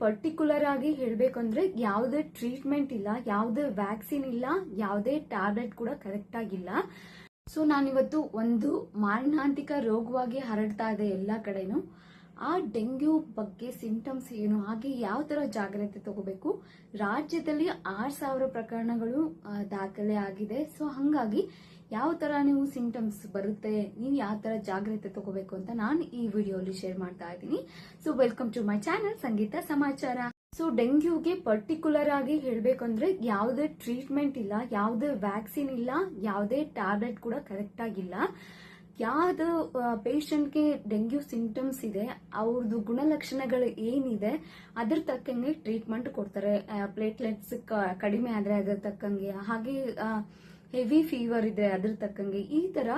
Particular ಆಗಿ ಹೇಳಬೇಕಂದ್ರೆ ಯಾವುದೇ ಟ್ರೀಟ್ಮೆಂಟ್ ಇಲ್ಲ, ಯಾವುದೇ ವ್ಯಾಕ್ಸಿನ್ ಇಲ್ಲ, ಯಾವುದೇ ಟ್ಯಾಬ್ಲೆಟ್ ಕೂಡ ಕರೆಕ್ಟ್ ಆಗಿಲ್ಲ. ಸೊ ನಾನಿವತ್ತು ಒಂದು ಮಾರಣಾಂತಿಕ ರೋಗವಾಗಿ ಹರಡ್ತಾ ಇದೆ ಎಲ್ಲ ಕಡೆನೂ. ಆ ಡೆಂಗ್ಯೂ ಬಗ್ಗೆ ಸಿಂಟಮ್ಸ್ ಏನು? ಹಾಗೆ ಯಾವ ತರ ಜಾಗ್ರತೆ ತಗೋಬೇಕು? ರಾಜ್ಯದಲ್ಲಿ ಆರ್ ಸಾವಿರ ಪ್ರಕರಣಗಳು ದಾಖಲೆ ಆಗಿದೆ. ಸೊ ಹಂಗಾಗಿ ಯಾವ ತರ ನೀವು ಸಿಂಟಮ್ಸ್ ಬರುತ್ತೆ? ನೀವು ಯಾವ ತರ ಜಾಗ್ರತೆ ತಗೋಬೇಕು ಅಂತ ನಾನು ಈ ವಿಡಿಯೋಲಿ ಶೇರ್ ಮಾಡ್ತಾ ಇದ್ದೀನಿ. So welcome to my channel Sangeetha Samachara. So ಡೆಂಗ್ಯೂಗೆ particular ಆಗಿ ಹೇಳಬೇಕಂದ್ರೆ ಯಾವುದೇ ಟ್ರೀಟ್ಮೆಂಟ್ ಇಲ್ಲ, ಯಾವುದೇ ವ್ಯಾಕ್ಸಿನ್ ಇಲ್ಲ, ಯಾವುದೇ ಟ್ಯಾಬ್ಲೆಟ್ ಕೂಡ ಕರೆಕ್ಟ್ ಆಗಿಲ್ಲ ಯಾವ್ದು ಪೇಷಂಟ್ಗೆ ಡೆಂಗ್ಯೂ ಸಿಂಟಮ್ಸ್ ಇದೆ ಅವ್ರದ್ದು ಗುಣಲಕ್ಷಣಗಳು ಏನಿದೆ, ಅದ್ರ ತಕ್ಕಂಗೆ ಟ್ರೀಟ್ಮೆಂಟ್ ಕೊಡ್ತಾರೆ. ಪ್ಲೇಟ್ಲೆಟ್ಸ್ ಕಡಿಮೆ ಆದ್ರೆ ಅದ್ರ ತಕ್ಕಂಗೆ, ಹಾಗೆ ಹೆವಿ ಫೀವರ್ ಇದೆ ಅದ್ರ ತಕ್ಕಂಗೆ, ಈ ತರ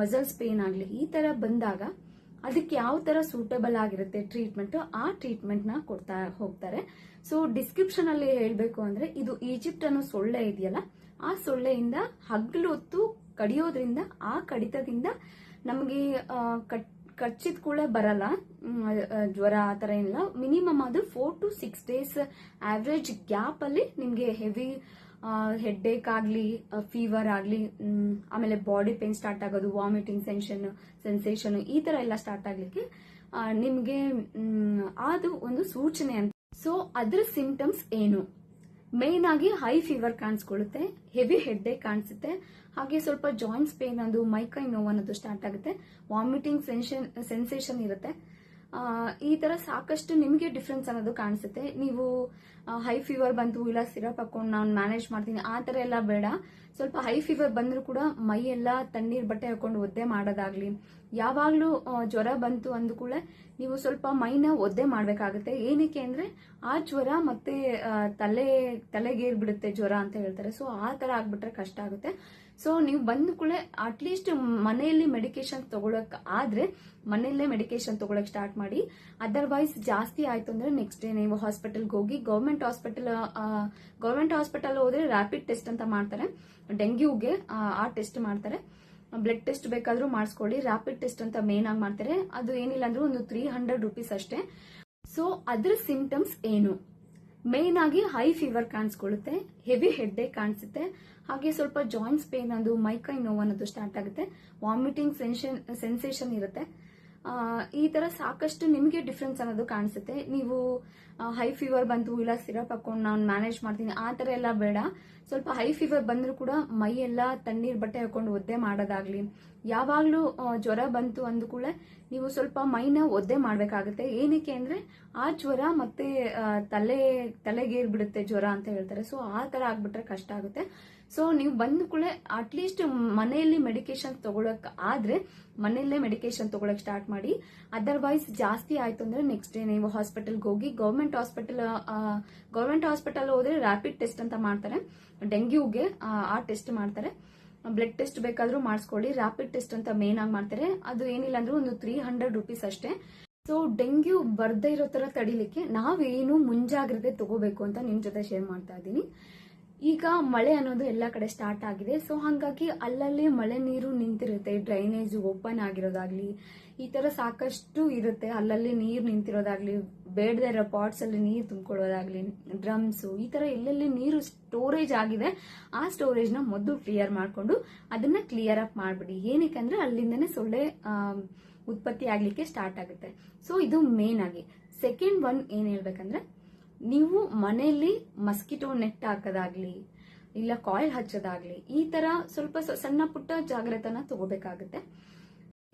ಮಸಲ್ಸ್ ಪೇನ್ ಆಗಲಿ, ಈ ತರ ಬಂದಾಗ ಅದಕ್ಕೆ ಯಾವ ತರ ಸೂಟಬಲ್ ಆಗಿರುತ್ತೆ ಟ್ರೀಟ್ಮೆಂಟ್ ಆ ಟ್ರೀಟ್ಮೆಂಟ್ನ ಕೊಡ್ತಾ ಹೋಗ್ತಾರೆ. ಸೊ ಡಿಸ್ಕ್ರಿಪ್ಷನ್ ಅಲ್ಲಿ ಹೇಳಬೇಕು ಅಂದ್ರೆ, ಇದು ಈಜಿಪ್ಟ್ ಅನ್ನೋ ಸೊಳ್ಳೆ ಇದೆಯಲ್ಲ, ಆ ಸೊಳ್ಳೆಯಿಂದ ಹಗಲು ಹೊತ್ತು ಕಡಿಯೋದ್ರಿಂದ, ಆ ಕಡಿತದಿಂದ ನಮಗೆ ಕಚ್ಚಿದ ಕೂಡ ಬರಲ್ಲ. ಜ್ವರ ಆ ಥರ ಏನಿಲ್ಲ. ಮಿನಿಮಮ್ ಅದು four to six days average gap ಅಲ್ಲಿ ನಿಮಗೆ ಹೆವಿ ಹೆಡ್ ಏಕ್ ಆಗಲಿ ಫೀವರ್ ಆಗಲಿ ಆಮೇಲೆ ಬಾಡಿ ಪೇನ್ ಸ್ಟಾರ್ಟ್ ಆಗೋದು ವಾಮಿಟಿಂಗ್ ಸೆನ್ಷನ್ ಸೆನ್ಸೇಷನ್ ಈ ತರ ಎಲ್ಲ ಸ್ಟಾರ್ಟ್ ಆಗಲಿಕ್ಕೆ ನಿಮಗೆ ಅದು ಒಂದು ಸೂಚನೆ ಅಂತ. ಸೊ ಅದರ ಸಿಂಪ್ಟಮ್ಸ್ ಏನು? ಮೇನ್ ಆಗಿ ಹೈ ಫೀವರ್ ಕಾಣಿಸ್ಕೊಳ್ಳುತ್ತೆ ಹೆವಿ ಹೆಡ್ ಏಕ್ ಕಾಣಿಸುತ್ತೆ. ಹಾಗೆ ಸ್ವಲ್ಪ ಜಾಯಿಂಟ್ಸ್ ಪೇನ್ ಅದು ಮೈಕೈ ನೋವು ಅನ್ನೋದು ಸ್ಟಾರ್ಟ್ ಆಗುತ್ತೆ ವಾಮಿಟಿಂಗ್ ಸೆನ್ಸೇಷನ್ ಇರುತ್ತೆ. ಈ ತರ ಸಾಕಷ್ಟು ನಿಮಗೆ ಡಿಫ್ರೆನ್ಸ್ ಅನ್ನೋದು ಕಾಣಿಸುತ್ತೆ. ನೀವು ಹೈ ಫೀವರ್ ಬಂತು, ಇಲ್ಲ ಸಿರಪ್ ಹಾಕೊಂಡು ನಾನು ಮ್ಯಾನೇಜ್ ಮಾಡ್ತೀನಿ, ಆ ತರ ಎಲ್ಲ ಬೇಡ. ಸ್ವಲ್ಪ ಹೈ ಫೀವರ್ ಬಂದರೂ ಕೂಡ ಮೈ ಎಲ್ಲ ತಣ್ಣೀರ್ ಬಟ್ಟೆ ಹಾಕೊಂಡು ಒದ್ದೆ ಮಾಡೋದಾಗ್ಲಿ, ಯಾವಾಗಲೂ ಜ್ವರ ಬಂತು ಅಂದ ಕೂಡ ನೀವು ಸ್ವಲ್ಪ ಮೈನ ಒದ್ದೆ ಮಾಡಬೇಕಾಗುತ್ತೆ. ಏನಕ್ಕೆ ಅಂದ್ರೆ, ಆ ಜ್ವರ ಮತ್ತೆ ತಲೆ ತಲೆಗೇರ್ ಬಿಡುತ್ತೆ ಜ್ವರ ಅಂತ ಹೇಳ್ತಾರೆ. ಸೊ ಆ ತರ ಆಗ್ಬಿಟ್ರೆ ಕಷ್ಟ ಆಗುತ್ತೆ. ಸೊ ನೀವು ಬಂದ ಕೂಡ ಅಟ್ಲೀಸ್ಟ್ ಮನೆಯಲ್ಲಿ ಮೆಡಿಕೇಶನ್ ತಗೊಳಕ್ ಆದ್ರೆ ಮನೆಯಲ್ಲೇ ಮೆಡಿಕೇಶನ್ ತಗೊಳಕ್ ಸ್ಟಾರ್ಟ್ ಮಾಡಿ. ಅದರ್ವೈಸ್ ಜಾಸ್ತಿ ಆಯ್ತು ಅಂದ್ರೆ ನೆಕ್ಸ್ಟ್ ಡೇ ನೀವು ಹಾಸ್ಪಿಟಲ್ಗೆ ಹೋಗಿ ಗೌರ್ಮೆಂಟ್ ಹಾಸ್ಪಿಟಲ್ ಗೌರ್ಮೆಂಟ್ ಹಾಸ್ಪಿಟಲ್ ಹೋದ್ರೆ ರ್ಯಾಪಿಡ್ ಟೆಸ್ಟ್ ಅಂತ ಮಾಡ್ತಾರೆ. ಡೆಂಗ್ಯೂಗೆ ಆ ಟೆಸ್ಟ್ ಮಾಡ್ತಾರೆ. ಬ್ಲಡ್ ಟೆಸ್ಟ್ ಬೇಕಾದ್ರೂ ಮಾಡಿಸ್ಕೊಳ್ಳಿ. ರ್ಯಾಪಿಡ್ ಟೆಸ್ಟ್ ಅಂತ ಮೇನ್ ಆಗಿ ಮಾಡ್ತಾರೆ. ಅದು ಏನಿಲ್ಲ ಅಂದ್ರೆ ಒಂದು ತ್ರೀ ಹಂಡ್ರೆಡ್ ರುಪೀಸ್ ಅಷ್ಟೇ. ಸೊ ಅದ್ರ ಸಿಂಪ್ಟಮ್ಸ್ ಏನು? ಮೇನ್ ಆಗಿ ಹೈ ಫೀವರ್ ಕಾಣಿಸ್ಕೊಳ್ಳುತ್ತೆ ಹೆವಿ ಹೆಡ್ ಕಾಣಿಸುತ್ತೆ, ಹಾಗೆ ಸ್ವಲ್ಪ ಜಾಯಿಂಟ್ಸ್ ಪೇನ್ ಅದು ಮೈಕೈ ನೋವು ಅನ್ನೋದು ಸ್ಟಾರ್ಟ್ ಆಗುತ್ತೆ ವಾಮಿಟಿಂಗ್ ಸೆನ್ಷನ್ ಸೆನ್ಸೇಷನ್ ಇರುತ್ತೆ. ಈ ತರ ಸಾಕಷ್ಟು ನಿಮಗೆ ಡಿಫ್ರೆನ್ಸ್ ಅನ್ನೋದು ಕಾಣಿಸುತ್ತೆ. ನೀವು ಹೈ ಫೀವರ್ ಬಂತು ಇಲ್ಲ ಸಿರಪ್ ಹಾಕೊಂಡು ನಾನು ಮ್ಯಾನೇಜ್ ಮಾಡ್ತೀನಿ, ಆ ತರ ಎಲ್ಲ ಬೇಡ. ಸ್ವಲ್ಪ ಹೈ ಫೀವರ್ ಬಂದರೂ ಕೂಡ ಮೈ ಎಲ್ಲ ತಣ್ಣೀರ್ ಬಟ್ಟೆ ಹಾಕೊಂಡು ಒದ್ದೆ ಮಾಡೋದಾಗ್ಲಿ ಯಾವಾಗ್ಲೂ ಜ್ವರ ಬಂತು ಅಂದ ಕೂಡ ನೀವು ಸ್ವಲ್ಪ ಮೈನ ಒದ್ದೆ ಮಾಡಬೇಕಾಗುತ್ತೆ. ಏನಕ್ಕೆ ಅಂದ್ರೆ, ಆ ಜ್ವರ ಮತ್ತೆ ತಲೆ ತಲೆಗೇರ್ ಬಿಡುತ್ತೆ ಜ್ವರ ಅಂತ ಹೇಳ್ತಾರೆ. ಸೊ ಆ ತರ ಆಗ್ಬಿಟ್ರೆ ಕಷ್ಟ ಆಗುತ್ತೆ. ಸೊ ನೀವು ಬಂದ ಕೂಡ ಅಟ್ಲೀಸ್ಟ್ ಮನೆಯಲ್ಲಿ ಮೆಡಿಕೇಶನ್ ತಗೊಳಕ್ ಆದ್ರೆ, ಮನೆಯಲ್ಲೇ ಮೆಡಿಕೇಶನ್ ತಗೊಳಕ್ ಸ್ಟಾರ್ಟ್ ಮಾಡಿ. ಅದರ್ವೈಸ್ ಜಾಸ್ತಿ ಆಯ್ತು ಅಂದ್ರೆ ನೆಕ್ಸ್ಟ್ ಡೇ ನೀವು ಹಾಸ್ಪಿಟಲ್ಗೆ ಹೋಗಿ ಗೌರ್ಮೆಂಟ್ ಹಾಸ್ಪಿಟಲ್ ಗೌರ್ಮೆಂಟ್ ಹಾಸ್ಪಿಟಲ್ ಹೋದ್ರೆ ರ್ಯಾಪಿಡ್ ಟೆಸ್ಟ್ ಅಂತ ಮಾಡ್ತಾರೆ. ಡೆಂಗ್ಯೂಗೆ ಆ ಟೆಸ್ಟ್ ಮಾಡ್ತಾರೆ. ಬ್ಲಡ್ ಟೆಸ್ಟ್ ಬೇಕಾದ್ರೂ ಮಾಡಿಸ್ಕೊಳ್ಳಿ. ರ್ಯಾಪಿಡ್ ಟೆಸ್ಟ್ ಅಂತ ಮೇನ್ ಆಗಿ ಮಾಡ್ತಾರೆ. ಅದು ಏನಿಲ್ಲ ಅಂದ್ರೆ ಒಂದು ತ್ರೀ ಹಂಡ್ರೆಡ್ ರುಪೀಸ್ ಅಷ್ಟೇ. ಸೊ ಡೆಂಗ್ಯೂ ಬರ್ದೇ ಇರೋ ತರ ತಡಿಲಿಕ್ಕೆ ನಾವೇನು ಮುಂಜಾಗ್ರತೆ ತಗೋಬೇಕು ಅಂತ ನಿಮ್ ಜೊತೆ ಶೇರ್ ಮಾಡ್ತಾ ಇದ್ದೀನಿ. ಈಗ ಮಳೆ ಅನ್ನೋದು ಎಲ್ಲ ಕಡೆ ಸ್ಟಾರ್ಟ್ ಆಗಿದೆ. ಸೊ ಹಾಗಾಗಿ ಅಲ್ಲಲ್ಲಿ ಮಳೆ ನೀರು ನಿಂತಿರುತ್ತೆ. ಡ್ರೈನೇಜ್ ಓಪನ್ ಆಗಿರೋದಾಗ್ಲಿ, ಈ ತರ ಸಾಕಷ್ಟು ಇರುತ್ತೆ. ಅಲ್ಲಲ್ಲಿ ನೀರು ನಿಂತಿರೋದಾಗ್ಲಿ, ಬೇಡದೇ ಇರೋ ಪಾಟ್ಸ್ ಅಲ್ಲಿ ನೀರು ತುಂಬಿಕೊಳ್ಳೋದಾಗ್ಲಿ ಡ್ರಮ್ಸ್ ಈ ತರ ಎಲ್ಲೆಲ್ಲಿ ನೀರು ಸ್ಟೋರೇಜ್ ಆಗಿದೆ. ಆ ಸ್ಟೋರೇಜ್ನ ಮೊದಲು ಕ್ಲಿಯರ್ ಮಾಡ್ಕೊಂಡು ಅದನ್ನ ಕ್ಲಿಯರ್ ಅಪ್ ಮಾಡ್ಬಿಡಿ. ಏನಕ್ಕಂದ್ರೆ ಅಲ್ಲಿಂದನೇ ಸೊಳ್ಳೆ ಉತ್ಪತ್ತಿ ಆಗ್ಲಿಕ್ಕೆ ಸ್ಟಾರ್ಟ್ ಆಗುತ್ತೆ. ಸೊ ಇದು ಮೇನ್ ಆಗಿ. ಸೆಕೆಂಡ್ ಒನ್ ಏನ್ ಹೇಳ್ಬೇಕಂದ್ರೆ, ನೀವು ಮನೆಯಲ್ಲಿ ಮಸ್ಕಿಟೋ ನೆಟ್ ಹಾಕೋದಾಗ್ಲಿ, ಇಲ್ಲ ಕಾಯಿಲ್ ಹಚ್ಚೋದಾಗ್ಲಿ, ಈ ತರ ಸ್ವಲ್ಪ ಸಣ್ಣ ಪುಟ್ಟ ಜಾಗ್ರತನ ತಗೋಬೇಕಾಗುತ್ತೆ.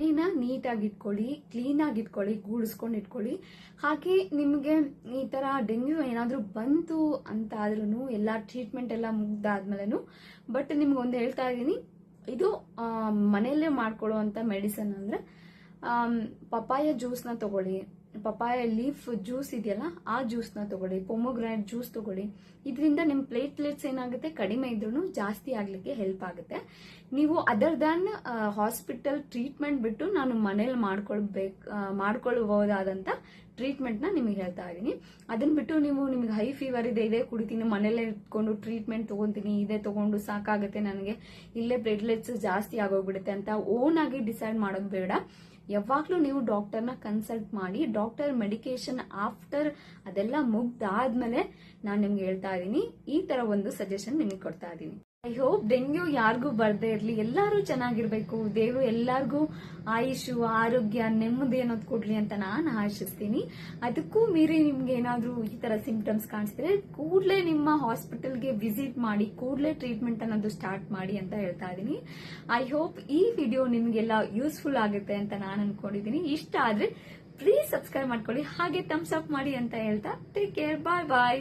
ಮೈನ ನೀಟಾಗಿ ಇಟ್ಕೊಳ್ಳಿ ಕ್ಲೀನ್ ಆಗಿ ಇಟ್ಕೊಳ್ಳಿ. ಗೂಡಿಸ್ಕೊಂಡು ಇಟ್ಕೊಳ್ಳಿ ಹಾಗೆ ನಿಮಗೆ ಈ ತರ ಡೆಂಗ್ಯೂ ಏನಾದ್ರೂ ಬಂತು ಅಂತ ಆದ್ರೂ ಎಲ್ಲ ಟ್ರೀಟ್ಮೆಂಟ್ ಎಲ್ಲ ಮುಗ್ದಾದ್ಮೇಲೆ ಬಟ್ ನಿಮ್ಗೆ ಒಂದು ಹೇಳ್ತಾ ಇದ್ದೀನಿ. ಇದು ಮನೆಯಲ್ಲೇ ಮಾಡ್ಕೊಳ್ಳೋ ಮೆಡಿಸನ್ ಅಂದ್ರೆ ಪಪಾಯ ಜ್ಯೂಸ್ನ ತಗೊಳ್ಳಿ. ಪಪಾಯ ಲೀಫ್ ಜ್ಯೂಸ್ ಇದೆಯಲ್ಲ ಆ ಜ್ಯೂಸ್ನ ತಗೊಳ್ಳಿ ಪೊಮೊಗ್ರಾನೆಟ್ ಜ್ಯೂಸ್ ತಗೊಳ್ಳಿ. ಇದರಿಂದ ನಿಮ್ಮ ಪ್ಲೇಟ್ಲೆಟ್ಸ್ ಏನಾಗುತ್ತೆ ಕಡಿಮೆ ಇದ್ರೂ ಜಾಸ್ತಿ ಆಗಲಿಕ್ಕೆ ಹೆಲ್ಪ್ ಆಗುತ್ತೆ. ನೀವು ಅದರ್ ದ್ಯಾನ್ ಹಾಸ್ಪಿಟಲ್ ಟ್ರೀಟ್ಮೆಂಟ್ ಬಿಟ್ಟು ನಾನು ಮನೇಲಿ ಮಾಡ್ಕೊಳ್ಬೇಕು ಆ, ಮಾಡ್ಕೊಳ್ಬಹುದಾದಂತ ಟ್ರೀಟ್ಮೆಂಟ್ನ ನಿಮಗೆ ಹೇಳ್ತಾ ಇದ್ದೀನಿ. ಅದನ್ನ ಬಿಟ್ಟು ನೀವು ನಿಮ್ಗೆ ಹೈ ಫೀವರ್ ಇದೆ, ಇದೇ ಕುಡಿತೀನಿ ಮನೆಯಲ್ಲೇ ಇಟ್ಕೊಂಡು ಟ್ರೀಟ್ಮೆಂಟ್ ತಗೊಂತೀನಿ, ಇದೇ ತಗೊಂಡು ಸಾಕಾಗುತ್ತೆ ನನಗೆ. ಇಲ್ಲೇ ಪ್ಲೇಟ್ಲೆಟ್ಸ್ ಜಾಸ್ತಿ ಆಗೋಗ್ಬಿಡುತ್ತೆ ಅಂತ ಓನ್ ಆಗಿ ಡಿಸೈಡ್ ಮಾಡೋದು ಬೇಡ. ಯಾವಾಗಲೂ ನೀವು ಡಾಕ್ಟರ್ನ ಕನ್ಸಲ್ಟ್ ಮಾಡಿ ಡಾಕ್ಟರ್ ಮೆಡಿಕೇಶನ್ ಆಫ್ಟರ್ ಅದೆಲ್ಲ ಮುಗ್ದಾದ್ಮೇಲೆ ನಾನು ನಿಮ್ಗೆ ಹೇಳ್ತಾ ಇದ್ದೀನಿ. ಈ ತರ ಒಂದು ಸಜೆಷನ್ ನಿಮಗೆ ಕೊಡ್ತಾ ಇದ್ದೀನಿ. ಐ ಹೋಪ್ ಡೆಂಗ್ಯೂ ಯಾರಿಗೂ ಬರ್ದೇ ಇರಲಿ, ಎಲ್ಲರೂ ಚೆನ್ನಾಗಿರ್ಬೇಕು. ದೇವರು ಎಲ್ಲರಿಗೂ ಆಯುಷು, ಆರೋಗ್ಯ, ನೆಮ್ಮದಿ ಅನ್ನೋದು ಕೊಡ್ಲಿ ಅಂತ ನಾನು ಆಶಿಸ್ತೀನಿ. ಅದಕ್ಕೂ ಮೀರಿ ನಿಮ್ಗೆ ಏನಾದರೂ ಈ ತರ ಸಿಂಪ್ಟಮ್ಸ್ ಕಾಣಿಸಿದ್ರೆ ಕೂಡಲೇ ನಿಮ್ಮ ಹಾಸ್ಪಿಟಲ್ಗೆ ವಿಸಿಟ್ ಮಾಡಿ, ಕೂಡಲೇ ಟ್ರೀಟ್ಮೆಂಟ್ ಅನ್ನೋದು ಸ್ಟಾರ್ಟ್ ಮಾಡಿ ಅಂತ ಹೇಳ್ತಾ ಇದ್ದೀನಿ. ಐ ಹೋಪ್ ಈ ವಿಡಿಯೋ ನಿಮ್ಗೆಲ್ಲ ಯೂಸ್ಫುಲ್ ಆಗುತ್ತೆ ಅಂತ ನಾನು ಅನ್ಕೊಂಡಿದ್ದೀನಿ. ಇಷ್ಟ ಆದ್ರೆ ಪ್ಲೀಸ್ ಸಬ್ಸ್ಕ್ರೈಬ್ ಮಾಡ್ಕೊಳ್ಳಿ, ಹಾಗೆ ಥಮ್ಸ್ ಅಪ್ ಮಾಡಿ ಅಂತ ಹೇಳ್ತಾ ಟೇಕ್ ಕೇರ್ ಬಾಯ್ ಬಾಯ್